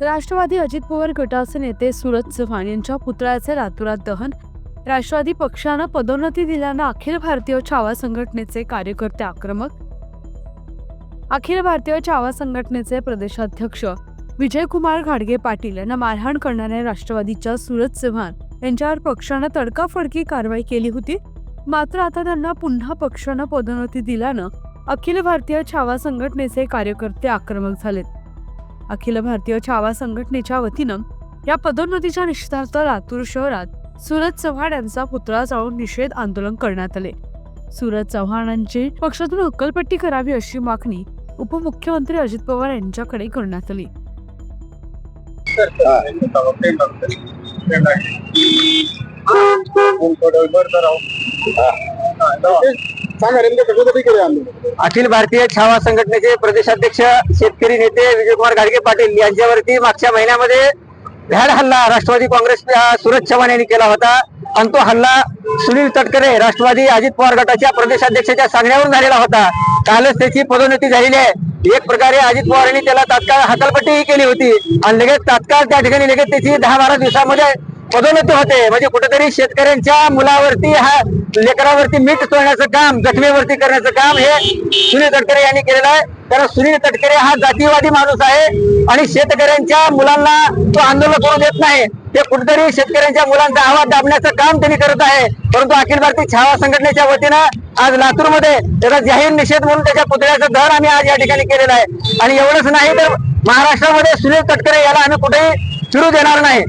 राष्ट्रवादी अजित पवार गटाचे नेते सुरज चव्हाण यांच्या पुतळ्याचे लातूरात दहन. राष्ट्रवादी पक्षानं पदोन्नती दिल्यानं अखिल भारतीय छावा संघटनेचे कार्यकर्ते आक्रमक. अखिल भारतीय छावा संघटनेचे प्रदेशाध्यक्ष विजयकुमार घाडगे पाटील यांना मारहाण करणाऱ्या राष्ट्रवादीच्या सुरज चव्हाण यांच्यावर पक्षानं तडकाफडकी कारवाई केली होती. मात्र आता त्यांना पुन्हा पक्षानं पदोन्नती दिल्यानं अखिल भारतीय छावा संघटनेचे कार्यकर्ते आक्रमक झालेत. अखिल भारतीय छावा संघटनेच्या वतीनं या पदोन्नतीच्या निश्चितार्थ लातूर शहरात सूरज चव्हाण यांचा पुतळा जाळून निषेध आंदोलन करण्यात आले. सूरज चव्हाणांची पक्षातून हक्कलपट्टी करावी अशी मागणी उपमुख्यमंत्री अजित पवार यांच्याकडे करण्यात आली. सांगा नेमकं कशासाठी केले आंदोलन अखिल भारतीय छावा संघटनेचे प्रदेशाध्यक्ष शेतकरी नेते विजयकुमार गाडगे पाटील यांच्यावरती मागच्या महिन्यामध्ये भ्याड हल्ला राष्ट्रवादी काँग्रेस सुरज चव्हाण यांनी केला होता. आणि तो हल्ला सुनील तटकरे राष्ट्रवादी अजित पवार गटाच्या प्रदेशाध्यक्षाच्या सांगण्यावरून झालेला होता. कालच त्याची पदोन्नती झालेली आहे. एक प्रकारे अजित पवार यांनी त्याला तात्काळ हकालपट्टीही केली होती. आणि लगेच तात्काळ त्या ठिकाणी लगेच त्याची दहा बारा दिवसामध्ये पदोन्नती होते. म्हणजे कुठेतरी शेतकऱ्यांच्या मुलावरती हा लेकरावरती मीठ सोडण्याचं काम जखमीवरती करण्याचं काम हे सुनील तटकरे यांनी केलेलं आहे. कारण सुनील तटकरे हा जातीवादी माणूस आहे आणि शेतकऱ्यांच्या मुलांना तो आंदोलन करू देत नाही. ते कुठेतरी शेतकऱ्यांच्या मुलांचा आवाज दाबण्याचं काम त्यांनी करत आहे. परंतु अखिल भारतीय छावा संघटनेच्या वतीनं आज लातूरमध्ये त्याचा जाहीर निषेध म्हणून त्याच्या पुतळ्याचं दर आम्ही आज या ठिकाणी केलेलं आहे. आणि एवढंच नाही तर महाराष्ट्रामध्ये सुनील तटकरे याला आम्ही कुठेही फिरू देणार नाही.